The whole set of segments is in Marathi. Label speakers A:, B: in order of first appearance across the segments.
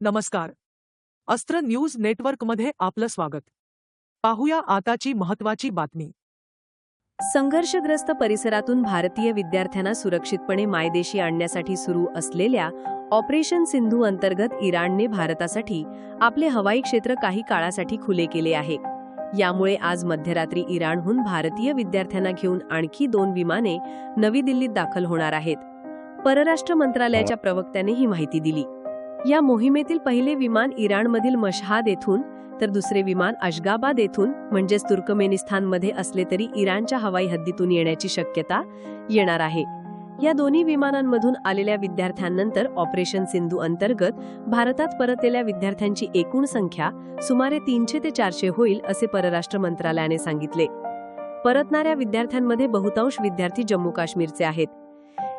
A: नमस्कार. अस्त्र न्यूज नेटवर्कमध्ये आपलं स्वागत. पाहूया आताची महत्वाची बातमी.
B: संघर्षग्रस्त परिसरातून भारतीय विद्यार्थ्यांना सुरक्षितपणे मायदेशी आणण्यासाठी सुरू असलेल्या ऑपरेशन सिंधू अंतर्गत इराणने भारतासाठी आपले हवाई क्षेत्र काही काळासाठी खुले केले आहे. यामुळे आज मध्यरात्री इराणहून भारतीय विद्यार्थ्यांना घेऊन आणखी दोन विमाने नवी दिल्लीत दाखल होणार आहेत. परराष्ट्र मंत्रालयाच्या प्रवक्त्याने ही माहिती दिली. या मोहिमेतील पहिले विमान इराणमधील मशहाद येथून तर दुसरे विमान अशगाबाद येथून म्हणजेच तुर्कमेनिस्तानमध्ये असले तरी इराणच्या हवाई हद्दीतून येण्याची शक्यता येणार आहे. या दोन्ही विमानांमधून आलेल्या विद्यार्थ्यांनंतर ऑपरेशन सिंधू अंतर्गत भारतात परतलेल्या विद्यार्थ्यांची एकूण संख्या सुमारे तीनशे ते चारशे होईल असे परराष्ट्र मंत्रालयाने सांगितले. परतणाऱ्या विद्यार्थ्यांमध्ये बहुतांश विद्यार्थी जम्मू काश्मीरचे आहेत.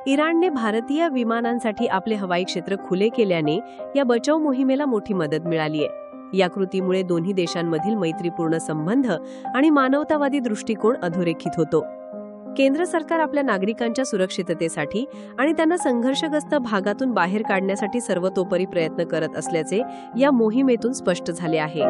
B: इराणने भारतीय विमानांसाठी आपले हवाई क्षेत्र खुले केल्याने या बचाव मोहिमेला मोठी मदत मिळाली आहे. या कृतीमुळे दोन्ही देशांमधील मैत्रीपूर्ण संबंध आणि मानवतावादी दृष्टिकोन अधोरेखित होतो. केंद्र सरकार आपल्या नागरिकांच्या सुरक्षिततेसाठी आणि त्यांना संघर्षग्रस्त भागातून बाहेर काढण्यासाठी सर्वतोपरी प्रयत्न करत असल्याचे या मोहिमेतून स्पष्ट झाले आहे.